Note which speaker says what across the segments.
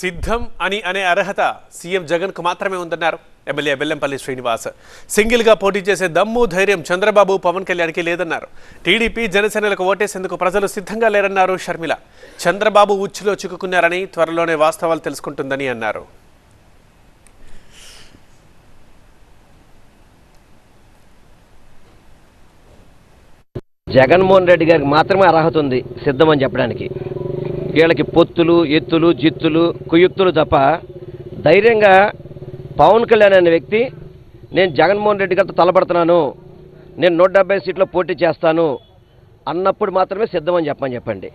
Speaker 1: సిద్ధం అని అనే అర్హత సీఎం జగన్కు మాత్రమే ఉందన్నారు. ఎమ్మెల్యే బెల్లంపల్లి శ్రీనివాస్. సింగిల్గా పోటీ చేసే దమ్ము ధైర్యం చంద్రబాబు పవన్ కళ్యాణ్కి లేదన్నారు. టీడీపీ జనసేనలకు ఓటేసేందుకు ప్రజలు సిద్ధంగా లేరన్నారు షర్మిల. చంద్రబాబు ఉచ్చులో చిక్కుకున్నారని త్వరలోనే వాస్తవాలు తెలుసుకుంటుందని అన్నారు.
Speaker 2: జగన్మోహన్ రెడ్డి గారికి మాత్రమే అర్హత ఉంది సిద్ధమని చెప్పడానికి. వీళ్ళకి పొత్తులు ఎత్తులు జిత్తులు కుయుక్తులు తప్ప ధైర్యంగా పవన్ కళ్యాణ్ అనే వ్యక్తి నేను జగన్మోహన్ రెడ్డి గారితో తలపడుతున్నాను నేను నూట డెబ్బై సీట్లో పోటీ చేస్తాను అన్నప్పుడు మాత్రమే సిద్ధమని చెప్పని చెప్పండి.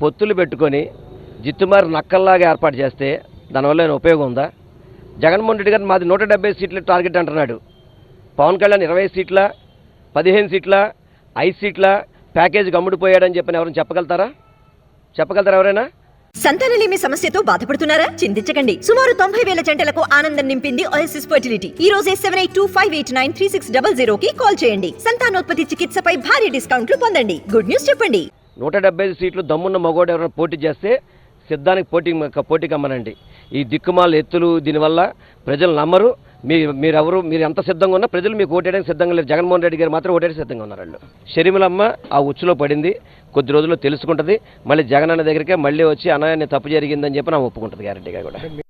Speaker 2: పొత్తులు పెట్టుకొని జిత్తుమారు నక్కల్లాగా ఏర్పాటు చేస్తే దానివల్ల ఏమైనా ఉపయోగం ఉందా? జగన్మోహన్ రెడ్డి గారు మాది నూట డెబ్బై సీట్ల టార్గెట్ అంటున్నాడు. పవన్ కళ్యాణ్ ఇరవై సీట్ల పదిహేను సీట్ల ఐదు సీట్ల ప్యాకేజీ గమ్ముడిపోయాడని చెప్పని ఎవరైనా చెప్పగలుగుతారా? చెప్పగలుగుతారా ఎవరైనా?
Speaker 3: సంతానలేమి సమస్యతో బాధపడుతున్నారా? చింతించకండి. సుమారు తొంభై వేల జంటలకు ఆనందం నింపింది ఓఎస్ఎస్ ఫర్టిలిటీ ఈ రోజే seven eight two five eight nine three six double zero కి కాల్ చేయండి. సంతానోత్పత్తి చికిత్సపై భారీ డిస్కౌంట్లు పొందండి. గుడ్ న్యూస్ చెప్పండి.
Speaker 2: నూట డెబ్బై ఐదు సీట్లు దమ్మున్న మగోడు ఎవరైనా పోటీ చేస్తే సిద్ధానికి పోటీ పోటీకి అమ్మనండి ఈ దిక్కుమాల ఎత్తులు దీనివల్ల ప్రజలు నమ్మరు. మీ మీరెవరు మీరు ఎంత సిద్ధంగా ఉన్నా ప్రజలు మీకు ఓటేయడానికి సిద్ధంగా లేరు. జగన్మోహన్ రెడ్డి గారు మాత్రం ఓటేయడానికి సిద్ధంగా ఉన్నారు వాళ్ళు. షరిమిలమ్మ ఆ ఉచ్చులో పడింది. కొద్ది రోజుల్లో తెలుసుకుంటుంది. మళ్ళీ జగన్ అన్న దగ్గరికే మళ్ళీ వచ్చి అన్నయ్య తప్పు జరిగిందని చెప్పి నా ఒప్పుకుంటుంది గ్యారెంటీగా కూడా.